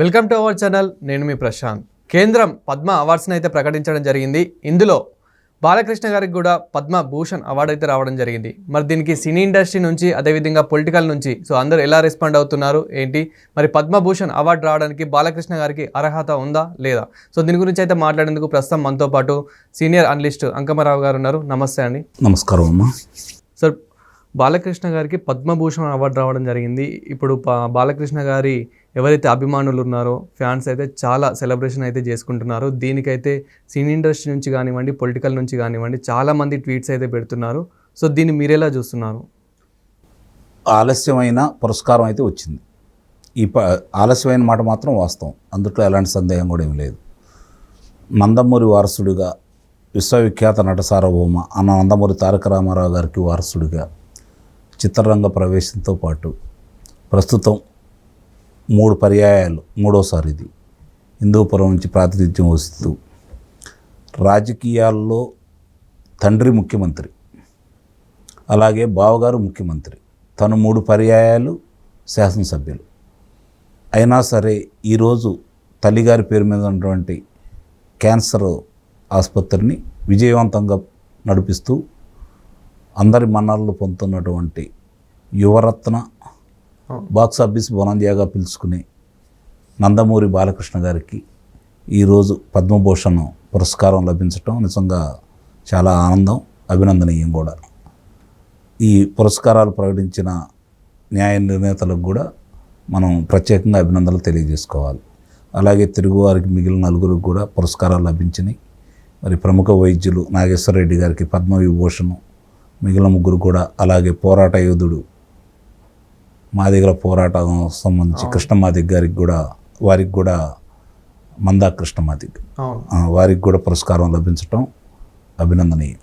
Welcome to our channel నేను మీ ప్రశాంత్. కేంద్రం పద్మ అవార్డ్స్ని అయితే ప్రకటించడం జరిగింది. ఇందులో బాలకృష్ణ గారికి కూడా పద్మ భూషణ్ అవార్డు అయితే రావడం జరిగింది. మరి దీనికి సినీ ఇండస్ట్రీ నుంచి అదేవిధంగా పొలిటికల్ నుంచి సో అందరూ ఎలా రెస్పాండ్ అవుతున్నారు ఏంటి? మరి పద్మభూషణ్ అవార్డు రావడానికి బాలకృష్ణ గారికి అర్హత ఉందా లేదా? సో దీని గురించి అయితే మాట్లాడేందుకు ప్రస్తుతం మనతో పాటు సీనియర్ అనలిస్ట్ అంకమరావు గారు ఉన్నారు. నమస్తే అండి. నమస్కారం అమ్మా. సార్ బాలకృష్ణ గారికి పద్మభూషణ్ అవార్డు రావడం జరిగింది. ఇప్పుడు బాలకృష్ణ గారి ఎవరైతే అభిమానులు ఉన్నారో ఫ్యాన్స్ అయితే చాలా సెలబ్రేషన్ అయితే చేసుకుంటున్నారు. దీనికైతే సినీ ఇండస్ట్రీ నుంచి కానివ్వండి పొలిటికల్ నుంచి కానివ్వండి చాలామంది ట్వీట్స్ అయితే పెడుతున్నారు. సో దీన్ని మీరెలా చూస్తున్నారు? ఆలస్యమైన పురస్కారం అయితే వచ్చింది. ఈ ప ఆలస్యమైన మాట మాత్రం వాస్తవం. అందుట్లో ఎలాంటి సందేహం కూడా ఏమి లేదు. నందమూరి వారసుడిగా విశ్వవిఖ్యాత నట సార్వభౌమ అన్న నందమూరి తారక రామారావు గారికి వారసుడిగా చిత్రరంగ ప్రవేశంతో పాటు ప్రస్తుతం మూడు పర్యాయాలు. మూడోసారి ఇది. హిందూపురం నుంచి ప్రాతినిధ్యం వస్తూ రాజకీయాల్లో తండ్రి ముఖ్యమంత్రి. అలాగే బావగారు ముఖ్యమంత్రి. తను మూడు పర్యాయాలు శాసనసభ్యులు. అయినా సరే ఈరోజు తల్లిగారి పేరు మీద ఉన్నటువంటి క్యాన్సర్ ఆసుపత్రిని విజయవంతంగా నడిపిస్తూ అందరి మన్ననలు పొందుతున్నటువంటి యువరత్న బాక్స్ ఆఫీస్ బొనంజాగా పిలుచుకుని నందమూరి బాలకృష్ణ గారికి ఈరోజు పద్మభూషణ్ పురస్కారం లభించటం నిజంగా చాలా ఆనందం అభినందనీయం కూడా. ఈ పురస్కారాలు ప్రకటించిన న్యాయ నిర్ణేతలకు కూడా మనం ప్రత్యేకంగా అభినందనలు తెలియజేసుకోవాలి. అలాగే తెలుగువారికి మిగిలిన నలుగురికి కూడా పురస్కారాలు లభించినాయి. మరి ప్రముఖ వైద్యులు నాగేశ్వర రెడ్డి గారికి పద్మవిభూషణం మిగిలిన ముగ్గురు కూడా అలాగే పోరాట యోధుడు మాదిగల పోరాటం సంబంధించి కృష్ణమాదిగ్ గారికి కూడా వారికి కూడా మందా ఆ, వారికి కూడా పురస్కారం లభించటం అభినందనీయం.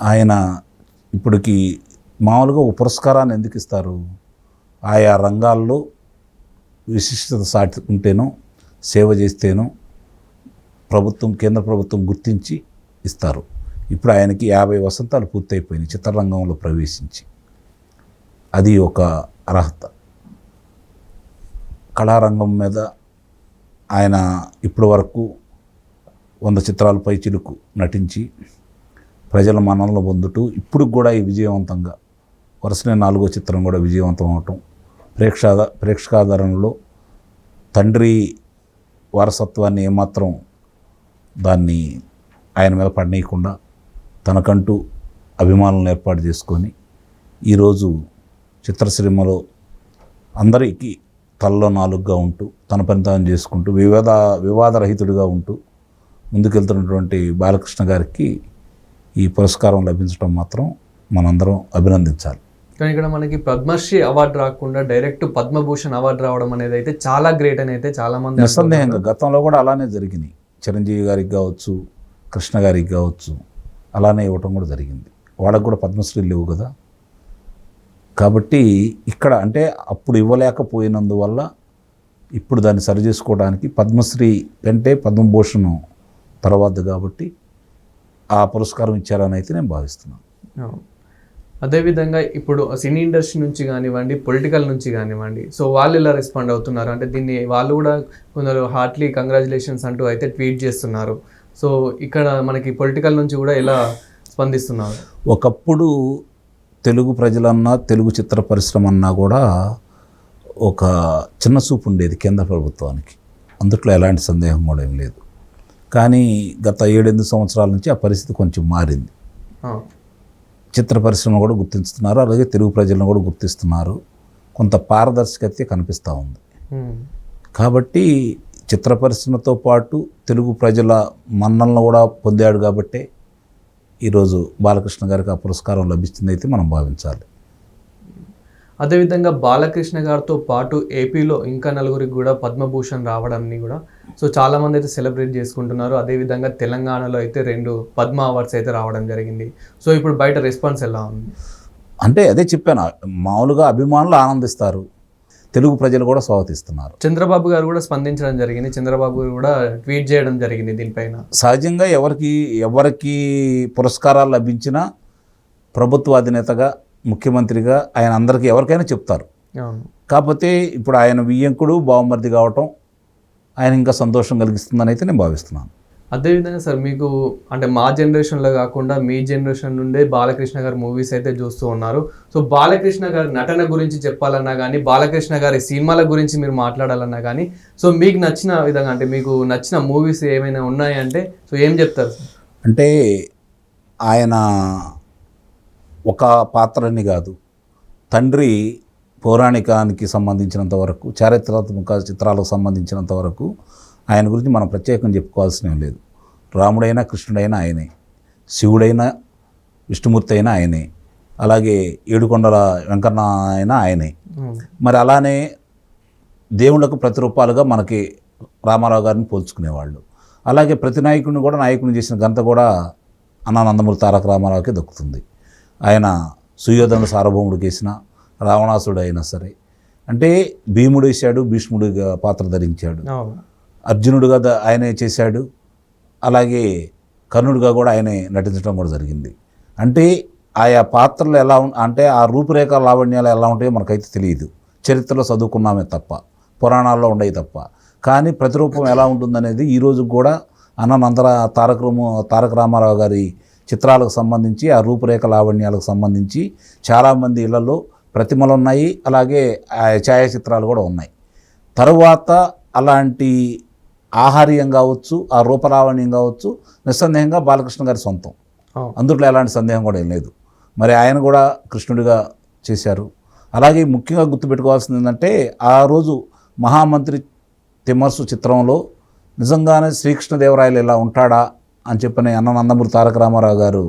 ఆయన ఇప్పటికి మామూలుగా ఒక పురస్కారాన్ని ఎందుకు ఇస్తారు? ఆయా రంగాల్లో విశిష్టత సాటి ఉంటేనో సేవ చేస్తేనో ప్రభుత్వం కేంద్ర ప్రభుత్వం గుర్తించి ఇస్తారు. ఇప్పుడు ఆయనకి యాభై వసంతాలు పూర్తయిపోయినాయి చిత్రరంగంలో ప్రవేశించి. అది ఒక అర్హత. కళారంగం మీద ఆయన ఇప్పటి వరకు వంద చిత్రాలపై చిలుకు నటించి ప్రజల మన్ననలు పొందుతూ ఇప్పుడు కూడా ఈ విజయవంతంగా వరుసనే నాలుగో చిత్రం కూడా విజయవంతం అవటం ప్రేక్షాద ప్రేక్షకాధారంలో తండ్రి వారసత్వాన్ని ఏమాత్రం దాన్ని ఆయన మీద పడనీయకుండా తనకంటూ అభిమానులను ఏర్పాటు చేసుకొని ఈరోజు చిత్రసీమలో అందరికీ తలలో నాలుగుగా ఉంటూ తన పని తాను చేసుకుంటూ వివాద వివాదరహితుడిగా ఉంటూ ముందుకెళ్తున్నటువంటి బాలకృష్ణ గారికి ఈ పురస్కారం లభించడం మాత్రం మనందరం అభినందించాలి. కానీ ఇక్కడ మనకి పద్మశ్రీ అవార్డు రాకుండా డైరెక్ట్ పద్మభూషణ్ అవార్డు రావడం అనేది అయితే చాలా గ్రేట్ అని అయితే చాలా మంది నిస్సందేహంగా గతంలో కూడా అలానే జరిగినాయి. చిరంజీవి గారికి కావచ్చు కృష్ణ గారికి కావచ్చు అలానే ఇవ్వటం కూడా జరిగింది. వాళ్ళకు కూడా పద్మశ్రీ లేవు కదా. కాబట్టి ఇక్కడ అంటే అప్పుడు ఇవ్వలేకపోయినందువల్ల ఇప్పుడు దాన్ని సరి చేసుకోవడానికి పద్మశ్రీ కంటే పద్మభూషణం తర్వాత కాబట్టి ఆ పురస్కారం ఇచ్చారని అయితే నేను భావిస్తున్నాను. అదేవిధంగా ఇప్పుడు సినీ ఇండస్ట్రీ నుంచి కానివ్వండి పొలిటికల్ నుంచి కానివ్వండి సో వాళ్ళు ఎలా రెస్పాండ్ అవుతున్నారు? అంటే దీన్ని వాళ్ళు కూడా కొందరు హార్ట్లీ కంగ్రాచులేషన్స్ అంటూ అయితే ట్వీట్ చేస్తున్నారు. సో ఇక్కడ మనకి పొలిటికల్ నుంచి కూడా ఎలా స్పందిస్తున్నారు? ఒకప్పుడు తెలుగు ప్రజలన్నా తెలుగు చిత్ర పరిశ్రమ అన్నా కూడా ఒక చిన్న చూపు ఉండేది కేంద్ర ప్రభుత్వానికి. అందుట్లో ఎలాంటి సందేహం కూడా ఏం లేదు. కానీ గత ఏడెనిమిది సంవత్సరాల నుంచి ఆ పరిస్థితి కొంచెం మారింది. చిత్ర పరిశ్రమ కూడా గుర్తిస్తున్నారు అలాగే తెలుగు ప్రజలను కూడా గుర్తిస్తున్నారు. కొంత పారదర్శకత కనిపిస్తూ ఉంది. కాబట్టి చిత్ర పరిశ్రమతో పాటు తెలుగు ప్రజల మన్నలను కూడా పొందాడు కాబట్టే ఈరోజు బాలకృష్ణ గారికి ఆ పురస్కారం లభిస్తుంది అయితే మనం భావించాలి. అదేవిధంగా బాలకృష్ణ గారితో పాటు ఏపీలో ఇంకా నలుగురికి కూడా పద్మభూషణ్ రావడాన్ని కూడా సో చాలా మంది అయితే సెలబ్రేట్ చేసుకుంటున్నారు. అదేవిధంగా తెలంగాణలో అయితే రెండు పద్మ అవార్డ్స్ అయితే రావడం జరిగింది. సో ఇప్పుడు బయట రెస్పాన్స్ ఎలా ఉంది? అంటే అదే చెప్పాను మామూలుగా అభిమానులు ఆనందిస్తారు. తెలుగు ప్రజలు కూడా స్వాగతిస్తున్నారు. చంద్రబాబు గారు కూడా స్పందించడం జరిగింది. చంద్రబాబు గారు కూడా ట్వీట్ చేయడం జరిగింది దీనిపైన. సహజంగా ఎవరికి ఎవరికి పురస్కారాలు లభించినా ప్రభుత్వ అధినేతగా ముఖ్యమంత్రిగా ఆయన అందరికీ ఎవరికైనా చెప్తారు. కాకపోతే ఇప్పుడు ఆయన వియ్యంకుడు బావమర్ది కావటం ఆయన ఇంకా సంతోషం కలిగిస్తుందని అయితే నేను భావిస్తున్నాను. అదేవిధంగా సార్ మీకు అంటే మా జనరేషన్లో కాకుండా మీ జనరేషన్ నుండే బాలకృష్ణ గారి మూవీస్ అయితే చూస్తూ ఉన్నారు. సో బాలకృష్ణ గారి నటన గురించి చెప్పాలన్నా కానీ బాలకృష్ణ గారి సినిమాల గురించి మీరు మాట్లాడాలన్నా కానీ సో మీకు నచ్చిన విధంగా అంటే మీకు నచ్చిన మూవీస్ ఏమైనా ఉన్నాయంటే సో ఏం చెప్తారు అంటే ఆయన ఒక పాత్రని కాదు తండ్రి పౌరాణికానికి సంబంధించినంత వరకు చారిత్రాత్మక చిత్రాలకు సంబంధించినంత వరకు ఆయన గురించి మనం ప్రత్యేకం చెప్పుకోవాల్సిన లేదు. రాముడైనా కృష్ణుడైనా ఆయనే. శివుడైనా విష్ణుమూర్తి అయినా ఆయనే. అలాగే ఏడుకొండల వెంకన్న అయినా ఆయనే. మరి అలానే దేవుళ్ళకు ప్రతిరూపాలుగా మనకి రామారావు గారిని పోల్చుకునేవాళ్ళు. అలాగే ప్రతి నాయకుడిని కూడా నాయకుడిని చేసిన ఘనత కూడా అన్నా నందమూరి తారక రామారావుకి దక్కుతుంది. ఆయన సుయోధన సార్వభౌముడికి వేసిన రావణాసుడు అయినా సరే. అంటే భీముడు వేశాడు భీష్ముడిగా పాత్ర ధరించాడు. అర్జునుడుగా ఆయనే చేశాడు. అలాగే కర్ణుడిగా కూడా ఆయనే నటించడం కూడా జరిగింది. అంటే ఆయా పాత్రలు ఎలా ఉం అంటే ఆ రూపురేఖ లావణ్యాలు ఎలా ఉంటాయో మనకైతే తెలియదు. చరిత్రలో చదువుకున్నామే తప్ప పురాణాల్లో ఉండవు తప్ప. కానీ ప్రతిరూపం ఎలా ఉంటుందనేది ఈ రోజు కూడా అన్ననంతర తారక తారక రామారావు గారి చిత్రాలకు సంబంధించి ఆ రూపురేఖ లావణ్యాలకు సంబంధించి చాలామంది ఇళ్ళలో ప్రతిమలు ఉన్నాయి. అలాగే ఛాయాచిత్రాలు కూడా ఉన్నాయి. తరువాత అలాంటి ఆహార్యం కావచ్చు ఆ రూపలావణ్యం కావచ్చు నిస్సందేహంగా బాలకృష్ణ గారి సొంతం. అందులో ఎలాంటి సందేహం కూడా ఏం లేదు. మరి ఆయన కూడా కృష్ణుడిగా చేశారు. అలాగే ముఖ్యంగా గుర్తుపెట్టుకోవాల్సింది ఏంటంటే ఆ రోజు మహామంత్రి తిమ్మర్సు చిత్రంలో నిజంగానే శ్రీకృష్ణదేవరాయలు ఇలా ఉంటాడా అని చెప్పని అన్న నందమూరి తారక రామారావు గారు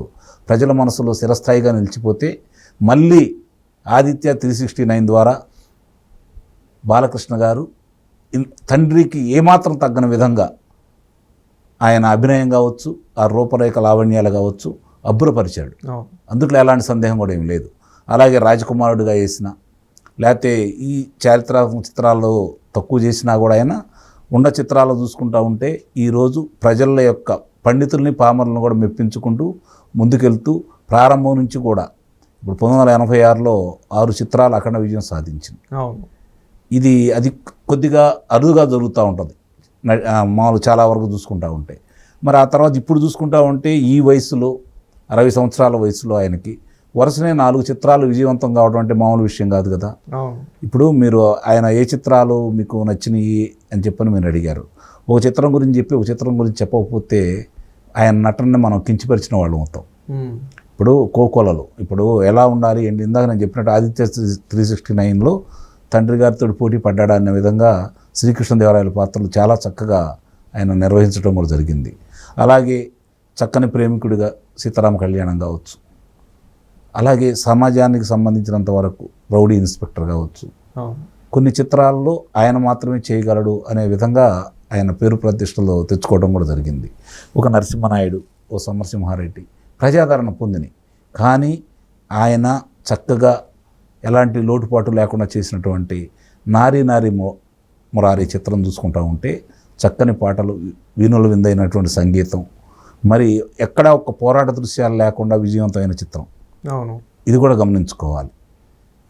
ప్రజల మనసులో చిరస్థాయిగా నిలిచిపోతే మళ్ళీ ఆదిత్య త్రీ సిక్స్టీ నైన్ ద్వారా బాలకృష్ణ గారు తండ్రికి ఏమాత్రం తగ్గని విధంగా ఆయన అభినయం కావచ్చు ఆ రూపరేఖ లావణ్యాలు కావచ్చు అబ్బురపరిచాడు. అందుట్లో ఎలాంటి సందేహం కూడా ఏం లేదు. అలాగే రాజకుమారుడిగా వేసిన లేకపోతే ఈ చారిత్రాత్మక చిత్రాల్లో తక్కువ చేసినా కూడా ఆయన ఉన్న చిత్రాలు చూసుకుంటా ఉంటే ఈరోజు ప్రజల యొక్క పండితుల్ని పామరులను కూడా మెప్పించుకుంటూ ముందుకెళ్తూ ప్రారంభం నుంచి కూడా ఇప్పుడు పంతొమ్మిది వందల ఎనభై ఆరులో ఆరు చిత్రాలు అఖండ విజయం సాధించింది. అవును. ఇది అది కొద్దిగా అరుదుగా జరుగుతూ ఉంటుంది. మామూలు చాలా వరకు చూసుకుంటా ఉంటే. మరి ఆ తర్వాత ఇప్పుడు చూసుకుంటా ఉంటే ఈ వయసులో అరవై సంవత్సరాల వయసులో ఆయనకి వరుసనే నాలుగు చిత్రాలు విజయవంతం కావడం అంటే మామూలు విషయం కాదు కదా? ఇప్పుడు మీరు ఆయన ఏ చిత్రాలు మీకు నచ్చినాయి అని చెప్పని మీరు అడిగారు. ఒక చిత్రం గురించి చెప్పి ఒక చిత్రం గురించి చెప్పకపోతే ఆయన నటనని మనం కించిపరిచిన వాళ్ళు మొత్తం. ఇప్పుడు కోకోలలో ఇప్పుడు ఎలా ఉండాలి ఏంటి? ఇందాక నేను చెప్పినట్టు ఆదిత్య త్రీ సిక్స్టీ నైన్లో తండ్రి గారితో పోటీ పడ్డాడు అనే విధంగా శ్రీకృష్ణదేవరాయల పాత్రలు చాలా చక్కగా ఆయన నిర్వహించడం కూడా జరిగింది. అలాగే చక్కని ప్రేమికుడిగా సీతారామ కళ్యాణం కావచ్చు. అలాగే సమాజానికి సంబంధించినంత వరకు రౌడీ ఇన్స్పెక్టర్ కావచ్చు. కొన్ని చిత్రాల్లో ఆయన మాత్రమే చేయగలడు అనే విధంగా ఆయన పేరు ప్రతిష్టలు తెచ్చుకోవడం కూడా జరిగింది. ఒక నరసింహనాయుడు ఓ సమరసింహారెడ్డి ప్రజాదరణ పొందిని కానీ ఆయన చక్కగా ఎలాంటి లోటుపాటు లేకుండా చేసినటువంటి నారీ నారీ మొ మురారి చిత్రం చూసుకుంటా ఉంటే చక్కని పాటలు వీణులు విందైనటువంటి సంగీతం. మరి ఎక్కడా ఒక పోరాట దృశ్యాలు లేకుండా విజయవంతమైన చిత్రం. అవును. ఇది కూడా గమనించుకోవాలి.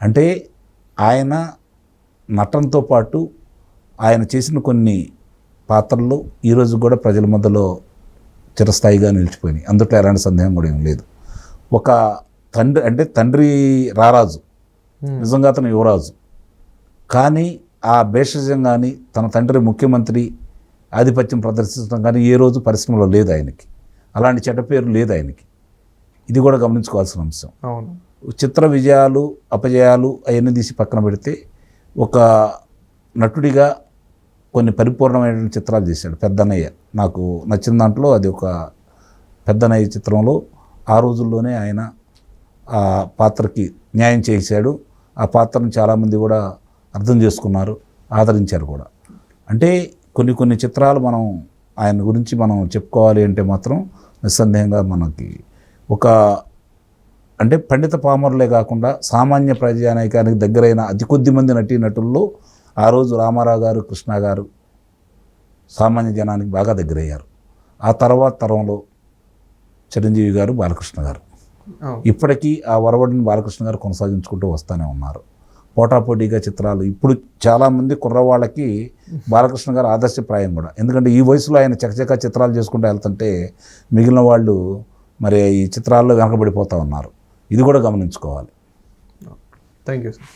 అంటే ఆయన నటనతో పాటు ఆయన చేసిన కొన్ని పాత్రలు ఈరోజు కూడా ప్రజల మధ్యలో చిరస్థాయిగా నిలిచిపోయినాయి. అందుట్లో ఎలాంటి సందేహం కూడా ఏం లేదు. ఒక తండ్రి అంటే తండ్రి రారాజు. నిజంగా అతను యువరాజు. కానీ ఆ భేషజం కానీ తన తండ్రి ముఖ్యమంత్రి ఆధిపత్యం ప్రదర్శించడం కానీ ఏ రోజు పరిశ్రమలో లేదు ఆయనకి. అలాంటి చెడ్డ పేరు లేదు ఆయనకి. ఇది కూడా గమనించుకోవాల్సిన అంశం. అవును. చిత్ర విజయాలు అపజయాలు అవన్నీ తీసి పక్కన పెడితే ఒక నటుడిగా కొన్ని పరిపూర్ణమైన చిత్రాలు చేశాడు. పెద్దనయ్య. నాకు నచ్చిన దాంట్లో అది ఒక పెద్దనయ్య చిత్రంలో ఆ రోజుల్లోనే ఆయన ఆ పాత్రకి న్యాయం చేశాడు. ఆ పాత్రను చాలామంది కూడా అర్థం చేసుకున్నారు ఆదరించారు కూడా. అంటే కొన్ని కొన్ని చిత్రాలు మనం ఆయన గురించి మనం చెప్పుకోవాలి అంటే మాత్రం నిస్సందేహంగా మనకి ఒక అంటే పండిత పామరులే కాకుండా సామాన్య ప్రజానైకానికి దగ్గరైన అతి కొద్ది మంది నటీనటుల్లో ఆ రోజు రామారావు గారు కృష్ణ గారు సామాన్య జనానికి బాగా దగ్గరయ్యారు. ఆ తర్వాత తరంలో చిరంజీవి గారు బాలకృష్ణ గారు. ఇప్పటికీ ఆ వరవడిని బాలకృష్ణ గారు కొనసాగించుకుంటూ వస్తూనే ఉన్నారు. పోటాపోటీగా చిత్రాలు ఇప్పుడు చాలామంది కుర్రవాళ్ళకి బాలకృష్ణ గారు ఆదర్శప్రాయం కూడా. ఎందుకంటే ఈ వయసులో ఆయన చకచక చిత్రాలు చేసుకుంటూ వెళ్తుంటే మిగిలిన వాళ్ళు మరి ఈ చిత్రాల్లో వెనకబడిపోతూ ఉన్నారు. ఇది కూడా గమనించుకోవాలి. Thank you sir.